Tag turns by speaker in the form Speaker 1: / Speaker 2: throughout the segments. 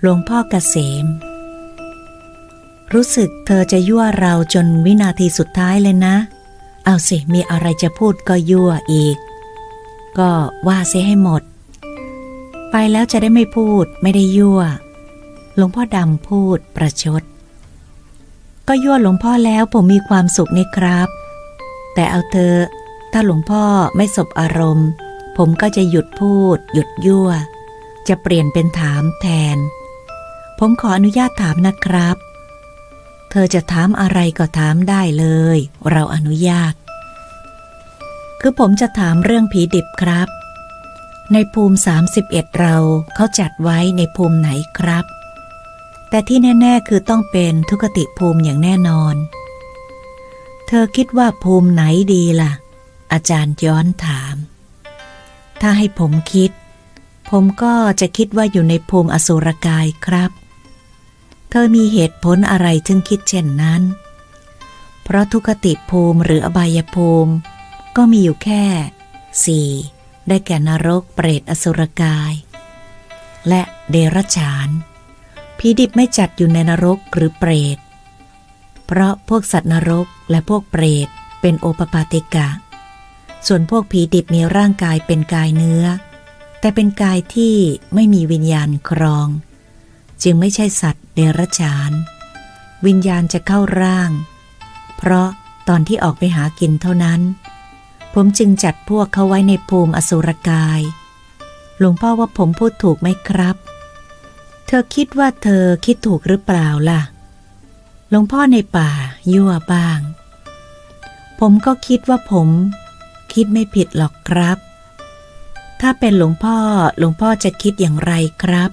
Speaker 1: หลวงพ่อเกษม รู้สึกเธอจะยั่วเราจนวินาทีสุดท้ายเลยนะ เอาสิมีอะไรจะพูดก็ยั่วอีก ก็ว่าเสียให้หมด ไปแล้วจะได้ไม่พูดไม่ได้ยั่ว หลวงพ่อดำพูดประชด ก็ยั่วหลวงพ่อแล้วผมมีความสุขนี่ครับ แต่เอาเธอ ถ้าหลวงพ่อไม่สบอารมณ์ ผมก็จะหยุดพูด หยุดยั่ว จะเปลี่ยนเป็นถามแทน ผมขออนุญาตถามนะครับ เธอจะถามอะไรก็ถามได้เลย เราอนุญาต คือผมจะถามเรื่องผีดิบครับ ในภูมิ 31 เราเขาจัดไว้ในภูมิไหนครับ แต่ที่แน่ ๆ คือต้องเป็นทุกติภูมิอย่างแน่นอน เธอคิดว่าภูมิไหนดีล่ะ อาจารย์ย้อนถาม ถ้าให้ผมคิดผมก็จะคิดว่าอยู่ในภูมิอสุรกายครับ อมีเหตุผลอะไรถึงคิดเช่นนั้น เพราะทุกติภูมิหรืออบายภูมิ ก็มีอยู่แค่สี่ได้แก่นรกเปรตอสุรกาย และเดรัจฉานผีดิบไม่จัดอยู่ในนรกหรือเปรต เพราะพวกสัตว์นรกและพวกเปรตเป็นโอปปาติกะ ส่วนพวกผีดิบมีร่างกายเป็นกายเนื้อ แต่เป็นกายที่ไม่มีวิญญาณครอง จึงไม่ใช่สัตว์เดรัจฉาน วิญญาณจะเข้าร่าง เพราะตอนที่ออกไปหากินเท่านั้น ผมจึงจัดพวกเขาไว้ในภูมิอสุรกาย หลวงพ่อว่าผมพูดถูกไหมครับ เธอคิดว่าเธอคิดถูกหรือเปล่าล่ะ หลวงพ่อในป่ายั่วบ้าง ผมก็คิดว่าผม คิดไม่ผิดหรอกครับ ถ้าเป็นหลวงพ่อหลวงพ่อจะคิดอย่างไรครับ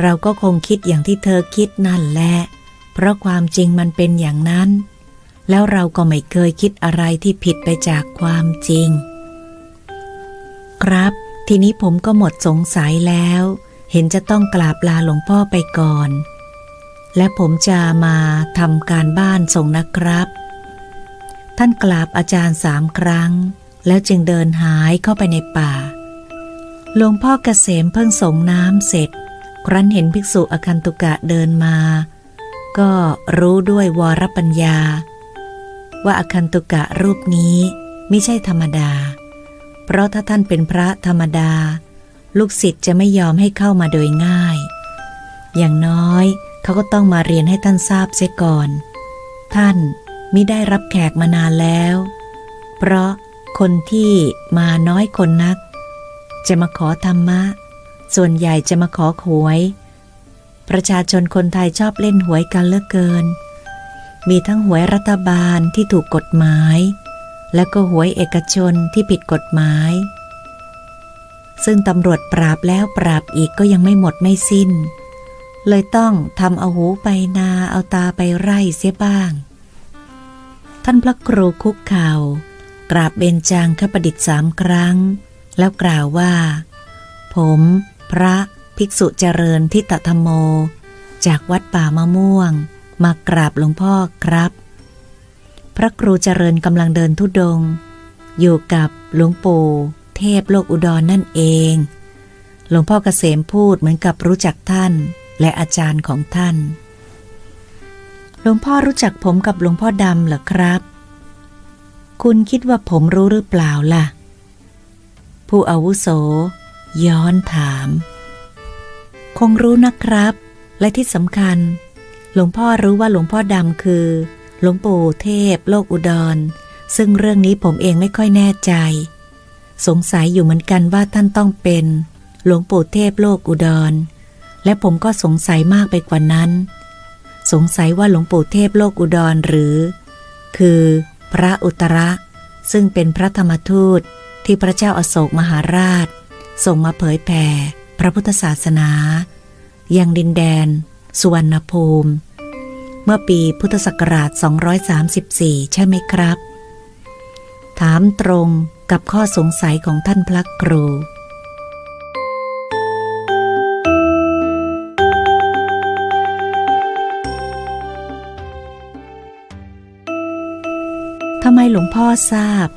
Speaker 1: เราก็คงคิดอย่างที่เธอคิดนั่นแหละ เพราะความจริงมันเป็นอย่างนั้น แล้วเราก็ไม่เคยคิดอะไรที่ผิดไปจากความจริง ครับ ทีนี้ผมก็หมดสงสัยแล้ว เห็นจะต้องกราบลาหลวงพ่อไปก่อน และผมจะมาทำการบ้านส่งนะครับ ท่านกราบอาจารย์สามครั้ง แล้วจึงเดินหายเข้าไปในป่า หลวงพ่อเกษมเพิ่งส่งน้ำเสร็จ ครั้นเห็นภิกษุอคันตุกะเดินมา ก็รู้ด้วยวรปัญญา ว่าอคันตุกะรูปนี้ไม่ใช่ธรรมดา เพราะถ้าท่านเป็นพระธรรมดา ลูกศิษย์จะไม่ยอมให้เข้ามาโดยง่าย อย่างน้อยเขาก็ต้องมาเรียนให้ท่านทราบเสียก่อน ท่านมิได้รับแขกมานานแล้ว เพราะคนที่มาน้อยคนนัก จะมาขอธรรมะ ส่วนใหญ่จะมาขอหวย ประชาชนคนไทยชอบเล่นหวยกันเหลือเกิน มีทั้งหวยรัฐบาลที่ถูกกฎหมาย และก็หวยเอกชนที่ผิดกฎหมาย ซึ่งตำรวจปราบแล้วปราบอีกก็ยังไม่หมดไม่สิ้น เลยต้องทำเอาหูไปนาเอาตาไปไร่เสียบ้าง ท่านพระครูคุกเข่ากราบเบญจางคประดิษฐ์สามครั้ง แล้วกล่าวว่า ผม พระภิกษุเจริญทิตธรรมโม จากวัดป่ามะม่วง มากราบหลวงพ่อครับ พระครูเจริญกำลังเดินทุดง อยู่กับหลวงปู่เทพโลกอุดรนนั่นเอง หลวงพ่อเกษมพูดเหมือนกับรู้จักท่านและอาจารย์ของท่าน หลวงพ่อรู้จักผมกับหลวงพ่อดำเหรอครับ คุณคิดว่าผมรู้หรือเปล่าล่ะ ผู้อาวุโส ย้อนถาม คงรู้นะครับ และที่สำคัญ หลวงพ่อรู้ว่าหลวงพ่อดำคือ หลวงปู่เทพ โลกอุดร ซึ่งเรื่องนี้ผมเองไม่ค่อยแน่ใจ สงสัยอยู่เหมือนกันว่าท่านต้องเป็น หลวงปู่เทพโลกอุดร และผมก็สงสัยมากไปกว่านั้น สงสัยว่าหลวงปู่เทพโลกอุดรหรือ คือพระอุตระ ซึ่งเป็นพระธรรมทูตที่พระเจ้าอาโศกมหาราช ส่งมาเผยแผ่พระพุทธศาสนา ยังดินแดน สุวรรณภูมิ เมื่อปีพุทธศักราช 234 ใช่ไหมครับ ถามตรงกับข้อสงสัยของท่านพระครูทำไมหลวงพ่อทราบ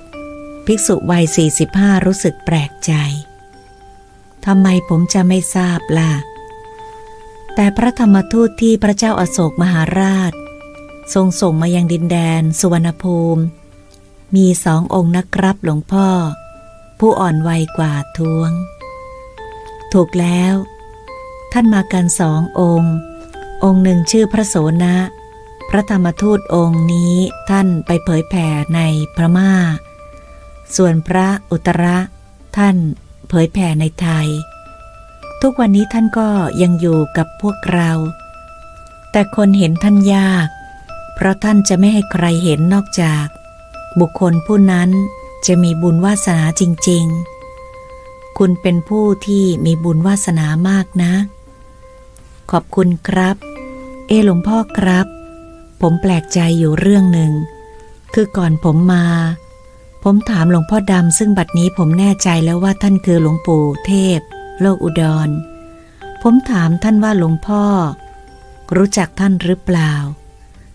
Speaker 1: ภิกษุวัย 45 รู้สึกแปลกใจ ทำไมผมจะไม่ทราบล่ะ แต่พระธรรมทูตที่พระเจ้าอาโศกมหาราช ทรงส่งมายังดินแดนสุวรรณภูมิ มีสององค์นะครับหลวงพ่อ ผู้อ่อนวัยกว่าท้วง ถูกแล้ว ท่านมากันสององค์ องค์หนึ่งชื่อพระโสนะ พระธรรมทูตองค์นี้ท่านไปเผยแผ่ในพระม่าส่วนพระอุตระท่าน เผยแผ่ในไทย ทุกวันนี้ท่านก็ยังอยู่กับพวกเรา แต่คนเห็นท่านยาก เพราะท่านจะไม่ให้ใครเห็นนอกจาก บุคคลผู้นั้นจะมีบุญวาสนาจริง ๆ คุณเป็นผู้ที่มีบุญวาสนามากนะ ขอบคุณครับ เอหลวงพ่อครับ ผมแปลกใจอยู่เรื่องหนึ่ง คือก่อนผมมา ผมถามหลวงพ่อดำซึ่งบัดนี้ผมแน่ใจแล้วว่าท่านคือหลวงปู่เทพ โลกอุดร ผมถามท่านว่าหลวงพ่อ รู้จักท่านหรือเปล่า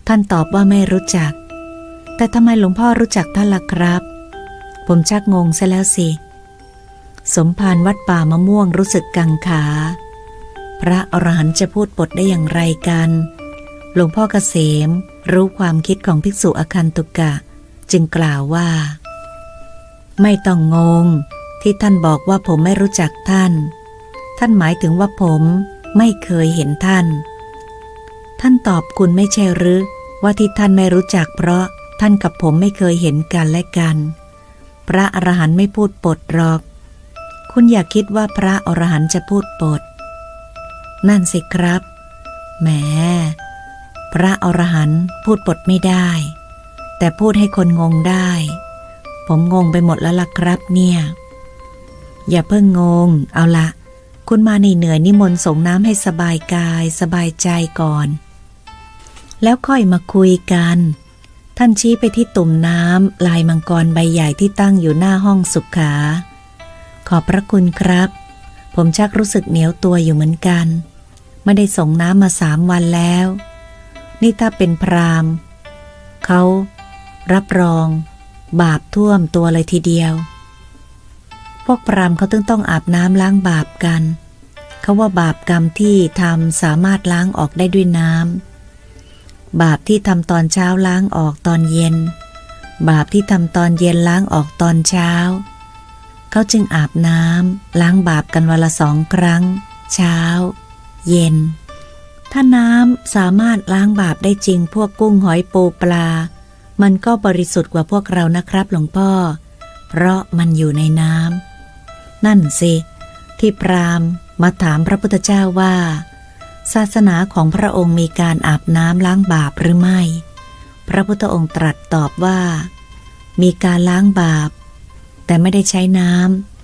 Speaker 1: ท่านตอบว่าไม่รู้จัก แต่ทำไมหลวงพ่อรู้จักท่านล่ะครับ ผมชักงงซะแล้วสิ สมภารวัดป่ามะม่วงรู้สึกกังขา พระอรหันต์จะพูดบทได้อย่างไรกัน หลวงพ่อเกษมรู้ความคิดของภิกษุอคันตุกะ จึงกล่าวว่า ไม่ต้องงง ที่ท่านบอกว่าผมไม่รู้จักท่าน ท่านหมายถึงว่าผมไม่เคยเห็นท่าน ท่านตอบคุณไม่ใช่หรือว่าที่ท่านไม่รู้จักเพราะท่านกับผมไม่เคยเห็นกันและกัน พระอรหันต์ไม่พูดปดหรอก คุณอย่าคิดว่าพระอรหันต์จะพูดปด นั่นสิครับ แหม พระอรหันต์พูดปดไม่ได้ แต่พูดให้คนงงได้ ผมงงไปหมดแล้วล่ะครับเนี่ย อย่าเพิ่งงง เอาละ คุณมาในเหนื่อยนิมนต์ส่งน้ำให้สบายกาย สบายใจก่อน แล้วค่อยมาคุยกัน ท่านชี้ไปที่ตุ่มน้ำลายมังกรใบใหญ่ที่ตั้งอยู่หน้าห้องสุขา ขอบพระคุณครับ ผมชักรู้สึกเหนียวตัวอยู่เหมือนกัน ไม่ได้ส่งน้ำมาสามวันแล้ว นี่ถ้าเป็นพรามเขารับรอง บาปท่วมตัวเลยทีเดียว พวกพรามเขาต้องต้องอาบน้ำล้างบาปกัน เขาว่าบาปกรรมที่ทำสามารถล้างออกได้ด้วยน้ำ บาปที่ทำตอนเช้าล้างออกตอนเย็น บาปที่ทำตอนเย็นล้างออกตอนเช้า เขาจึงอาบน้ำล้างบาปกันวันละสองครั้ง เช้า เย็นถ้าน้ำสามารถล้างบาปได้จริงพวกกุ้งหอยปูปลา มันก็บริสุทธิ์กว่าพวกเรานะครับหลวงพ่อ เพราะมันอยู่ในน้ำนั่นสิ ที่พราหมณ์มาถามพระพุทธเจ้าว่า ศาสนาของพระองค์มีการอาบน้ำล้างบาปหรือไม่ พระพุทธองค์ตรัสตอบว่า มีการล้างบาป แต่ไม่ได้ใช้น้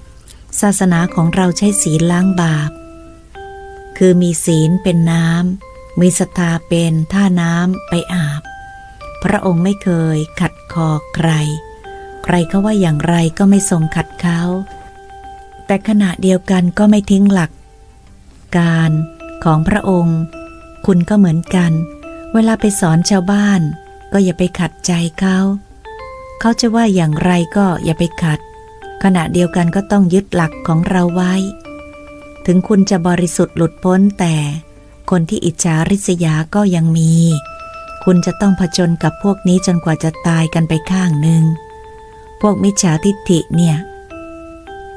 Speaker 1: ำศาสนาของเราใช้ศีลล้างบาป คือมีศีลเป็นน้ำมีศรัทธาเป็นท่าน้ำไปอาบ พระองค์ไม่เคยขัดคอใคร ใครเขาว่าอย่างไรก็ไม่ทรงขัดเขาแต่ขณะเดียวกันก็ไม่ทิ้งหลัก การของพระองค์ คุณก็เหมือนกัน เวลาไปสอนชาวบ้าน ก็อย่าไปขัดใจเขาเขาจะว่าอย่างไรก็อย่าไปขัด ขณะเดียวกันก็ต้องยึดหลักของเราไว้ ถึงคุณจะบริสุทธิ์หลุดพ้นแต่คนที่อิจฉาริษยาก็ยังมี คุณจะต้องผจญกับพวกนี้จนกว่าจะตายกันไปข้างหนึ่ง พวกมิจฉาทิฏฐิเนี่ย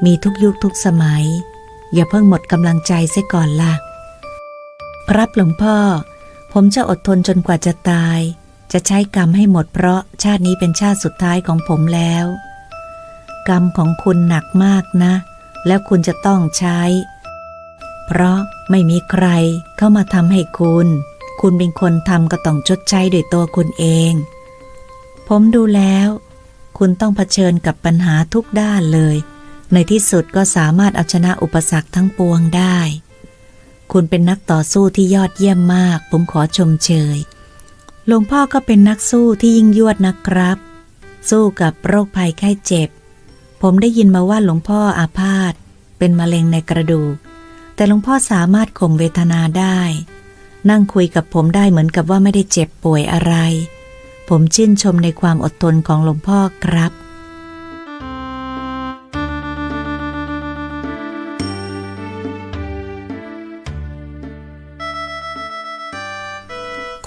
Speaker 1: มีทุกยุคทุกสมัย อย่าเพิ่งหมดกำลังใจเสียก่อนล่ะ ครับหลวงพ่อ ผมจะอดทนจนกว่าจะตาย จะใช้กรรมให้หมดเพราะชาตินี้เป็นชาติสุดท้ายของผมแล้ว กรรมของคุณหนักมากนะ แล้วคุณจะต้องใช้ เพราะไม่มีใครเข้ามาทำให้คุณ คุณเป็นคนทำก็ต้องชดใช้ด้วยตัวคุณเอง ผมดูแล้ว คุณต้องเผชิญกับปัญหาทุกด้านเลย ในที่สุดก็สามารถเอาชนะอุปสรรคทั้งปวงได้ คุณเป็นนักต่อสู้ที่ยอดเยี่ยมมาก ผมขอชมเชยหลวงพ่อก็เป็นนักสู้ที่ยิ่งยวดนะครับ สู้กับโรคภัยไข้เจ็บ ผมได้ยินมาว่าหลวงพ่ออาพาธเป็นมะเร็งในกระดูก แต่หลวงพ่อสามารถข่มเวทนาได้ นั่งคุยกับผมได้เหมือนกับว่าไม่ได้เจ็บป่วยอะไร ผมชื่นชมในความอดทนของหลวงพ่อครับ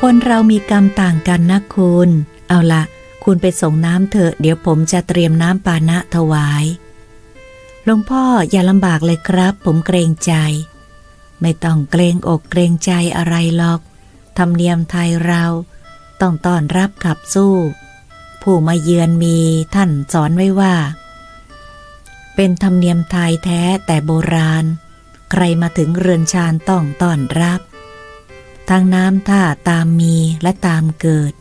Speaker 2: ค
Speaker 1: นเรามีกรรมต่างกันนะคุณ เอาละคุณไปส่งน้ำเถอะ เดี๋ยวผมจะเตรียมน้ำปานะถวาย หลวงพ่ออย่าลำบากเลยครับ ผมเกรงใจ ไม่ต้องเกรงอกเกรงใจอะไรหรอก ธรรมเนียมไทยเราต้องต้อนรับขับสู้ ผู้มาเยือนมีท่านสอนไว้ว่า เป็นธรรมเนียมไทยแท้แต่โบราณ ใครมาถึงเรือนชานต้องต้อนรับทั้งน้ำท่าตามมีและตามเกิด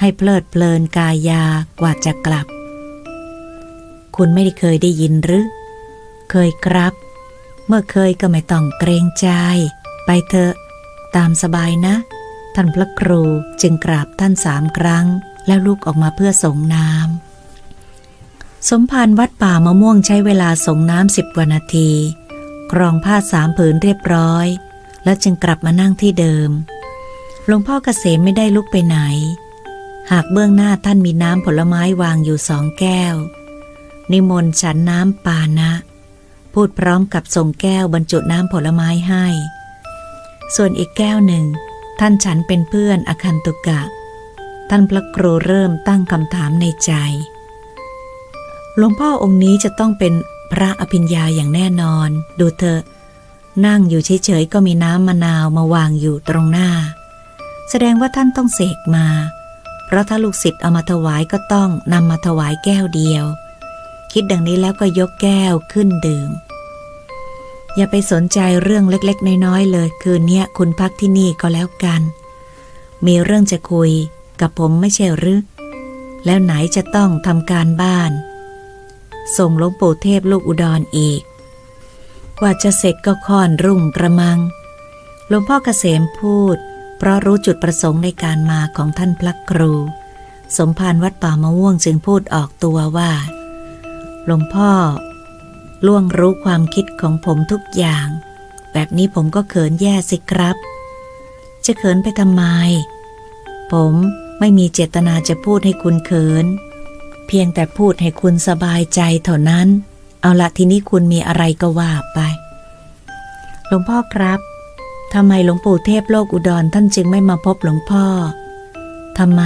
Speaker 1: ให้เพลิดเพลินกายากว่าจะกลับ คุณไม่ได้เคยได้ยินหรือ เคยครับ เมื่อเคยก็ไม่ต้องเกรงใจ ไปเถอะ ตามสบายนะ ท่านพระครูจึงกราบท่านสามครั้ง แล้วลุกออกมาเพื่อส่งน้ำสมภารวัดป่ามะม่วงใช้เวลาส่งน้ำสิบกว่านาที กรองผ้าสามผืนเรียบร้อย แล้วจึงกลับมานั่งที่เดิมหลวงพ่อเกษมไม่ได้ลุกไปไหน หากเบื้องหน้าท่านมีน้ำผลไม้วางอยู่สองแก้ว นิมนต์ฉันน้ำปานะ พูดพร้อมกับส่งแก้วบรรจุน้ำผลไม้ให้ ส่วนอีกแก้วหนึ่ง ท่านฉันเป็นเพื่อนอคันตุกะ ท่านพระครูเริ่มตั้งคำถามในใจ หลวงพ่อองค์นี้จะต้องเป็นพระอภิญญาอย่างแน่นอน ดูเถอะ นั่งอยู่เฉยๆก็มีน้ำมะนาวมาวางอยู่ตรงหน้า แสดงว่าท่านต้องเสกมา เพราะถ้าลูกศิษย์เอามาถวายก็ต้องนำมาถวายแก้วเดียว คิดดังนี้แล้วก็ยกแก้วขึ้นดื่ม อย่าไปสนใจเรื่องเล็กๆ น้อยๆเลย คืนนี้คุณพักที่นี่ก็แล้วกัน มีเรื่องจะคุยกับผมไม่ใช่หรือแล้วไหนจะต้องทำการบ้าน ส่งหลวงปู่เทพลูกอุดรออีก กว่าจะเสร็จก็ค่อนรุ่งกระมังหลวงพ่อเกษมพูด เพราะรู้จุดประสงค์ในการมาของท่านพระครู สมภารวัดป่ามะม่วงจึงพูดออกตัวว่า หลวงพ่อ ล่วงรู้ความคิดของผมทุกอย่าง แบบนี้ผมก็เขินแย่สิครับ จะเขินไปทำไม ผมไม่มีเจตนาจะพูดให้คุณเขิน เพียงแต่พูดให้คุณสบายใจเท่านั้น เอาละทีนี้คุณมีอะไรก็ว่าไป หลวงพ่อครับทำไมหลวงปู่เทพโลกอุดรท่านจึงไม่มาพบหลวงพ่อทำไม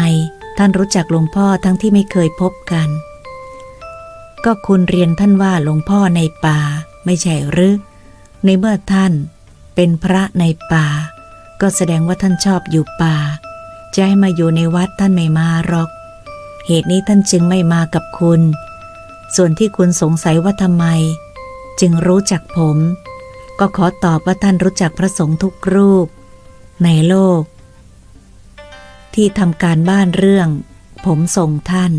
Speaker 1: ท่านรู้จักหลวงพ่อทั้งที่ไม่เคยพบกัน ก็คุณเรียนท่านว่าหลวงพ่อในป่า ไม่ใช่หรือ ในเมื่อท่านเป็นพระในป่า ก็แสดงว่าท่านชอบอยู่ป่า จะให้มาอยู่ในวัดท่านไม่มาหรอก เหตุนี้ท่านจึงไม่มากับคุณ ส่วนที่คุณสงสัยว่าทำไม จึงรู้จักผม ก็ขอตอบว่าท่านรู้จักพระสงฆ์ทุกรูป ในโลก ที่ทำการบ้านเรื่อง ผมส่งท่าน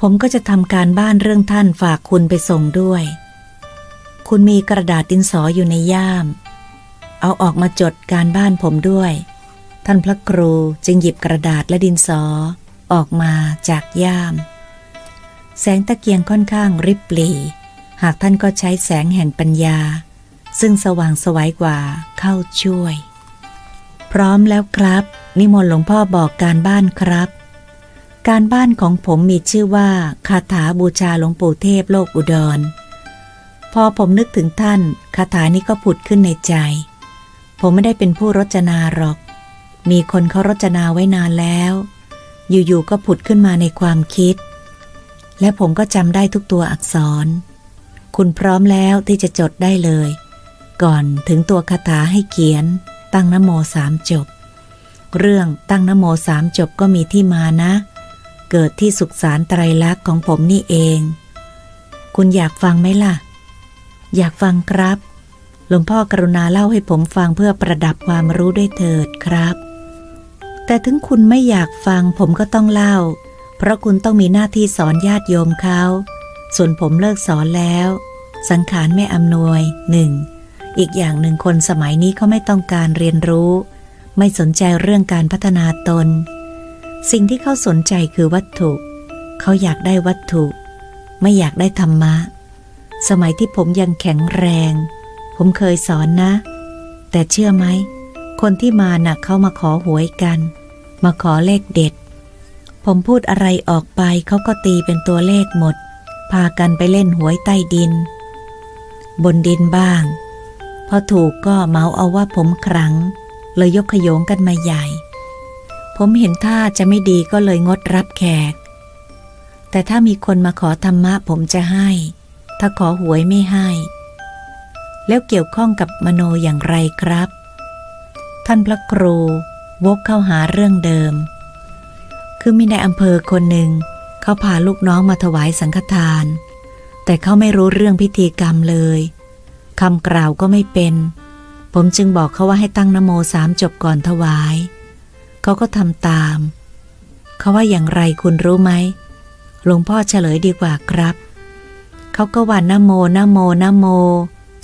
Speaker 1: ผมก็จะทำการบ้านเรื่องท่านฝากคุณไปส่งด้วย คุณมีกระดาษดินสออยู่ในย่าม เอาออกมาจดการบ้านผมด้วย ท่านพระครูจึงหยิบกระดาษและดินสอ ออกมาจากย่าม แสงตะเกียงค่อนข้างริบหรี่หากท่านก็ใช้แสงแห่งปัญญา ซึ่งสว่างสวัยกว่าเข้าช่วย พร้อมแล้วครับ นิมนต์หลวงพ่อบอกการบ้านครับ การบ้านของผมมีชื่อว่าคาถาบูชาหลวงปู่เทพโลกอุดร พอผมนึกถึงท่านคาถานี้ก็ผุดขึ้นในใจ ผมไม่ได้เป็นผู้รจนาหรอก มีคนเขารจนาไว้นานแล้ว อยู่ๆก็ผุดขึ้นมาในความคิด และผมก็จำได้ทุกตัวอักษร คุณพร้อมแล้วที่จะจดได้เลย ก่อนถึงตัวคาถาให้เขียน ตั้งนโมสามจบ เรื่องตั้งนโมสามจบก็มีที่มานะ เกิดที่สุขสารไตรลักษณ์ของผมนี่เอง คุณอยากฟังไหมล่ะ อยากฟังครับ หลวงพ่อกรุณาเล่าให้ผมฟังเพื่อประดับความรู้ด้วยเถิดครับ แต่ถึงคุณไม่อยากฟังผมก็ต้องเล่า เพราะคุณต้องมีหน้าที่สอนญาติโยมเขา ส่วนผมเลิกสอนแล้ว สังขารไม่อำนวยหนึ่ง อีกอย่างหนึ่งคนสมัยนี้เขาไม่ต้องการเรียนรู้ ไม่สนใจเรื่องการพัฒนาตน สิ่งที่เขาสนใจคือวัตถุ เขาอยากได้วัตถุ ไม่อยากได้ธรรมะ สมัยที่ผมยังแข็งแรง ผมเคยสอนนะ แต่เชื่อไหม คนที่มาน่ะเขามาขอหวยกัน มาขอเลขเด็ด ผมพูดอะไรออกไปเขาก็ตีเป็นตัวเลขหมด พากันไปเล่นหวยใต้ดิน บนดินบ้าง พอถูกก็เมาเอาว่าผมครั้ง เลยยกขยงกันมาใหญ่ ผมเห็นท่าจะไม่ดีก็เลยงดรับแขก แต่ถ้ามีคนมาขอธรรมะผมจะให้ ถ้าขอหวยไม่ให้ แล้วเกี่ยวข้องกับมโนอย่างไรครับ ท่านพระครูวกเข้าหาเรื่องเดิม คือมีในอำเภอคนหนึ่ง เขาพาลูกน้องมาถวายสังฆทาน แต่เขาไม่รู้เรื่องพิธีกรรมเลยคำกล่าวก็ไม่เป็น ผมจึงบอกเขาว่าให้ตั้งนโมสามจบก่อนถวาย เขาก็ทำตาม เขาว่าอย่างไรคุณรู้ไหมหลวงพ่อเฉลยดีกว่าครับ เขาก็ว่านโมนโมนโม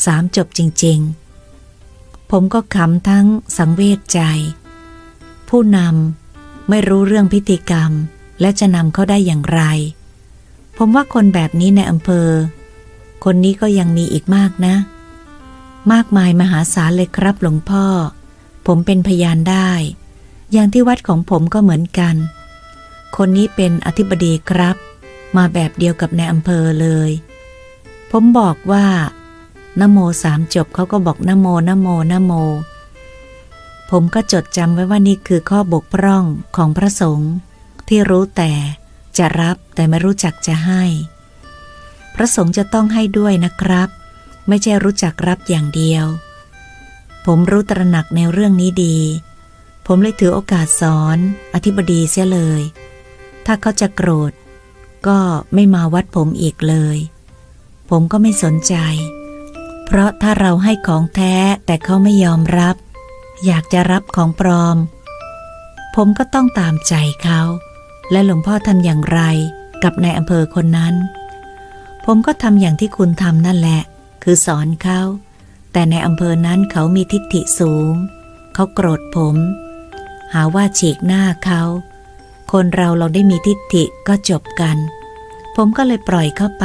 Speaker 1: สามจบจริง ๆ ผมก็ขำทั้งสังเวชใจ ผู้นำไม่รู้เรื่องพิธีกรรม และจะนำเขาได้อย่างไร ผมว่าคนแบบนี้ในอำเภอ คนนี้ก็ยังมีอีกมากนะ มากมายมหาศาลเลยครับหลวงพ่อ ผมเป็นพยานได้ อย่างที่วัดของผมก็เหมือนกัน คนนี้เป็นอธิบดีครับ มาแบบเดียวกับในอำเภอเลย ผมบอกว่านโมสามจบเขาก็บอกนโมนโมนโม ผมก็จดจำไว้ว่านี่คือข้อบกพร่องของพระสงฆ์ที่รู้แต่จะรับแต่ไม่รู้จักจะให้ พระสงฆ์จะต้องให้ด้วยนะครับ ไม่ใช่รู้จักรับอย่างเดียว ผมรู้ตระหนักในเรื่องนี้ดี ผมเลยถือโอกาสสอน อธิบดีเสียเลย ถ้าเขาจะโกรธ ก็ไม่มาวัดผมอีกเลย ผมก็ไม่สนใจ เพราะถ้าเราให้ของแท้แต่เขาไม่ยอมรับ อยากจะรับของปลอม ผมก็ต้องตามใจเขา และหลวงพ่อทำอย่างไรกับนายอำเภอคนนั้น ผมก็ทำอย่างที่คุณทำนั่นแหละ คือสอนเขา แต่ในอำเภอนั้นเขามีทิฏฐิสูง เขาโกรธผม หาว่าฉีกหน้าเขา คนเราเราได้มีทิฏฐิก็จบกัน ผมก็เลยปล่อยเข้าไป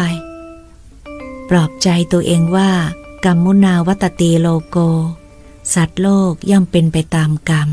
Speaker 1: ปลอบใจตัวเองว่า กรรมมุนาวัตตีโลโก สัตว์โลกย่อมเป็นไปตามกรรม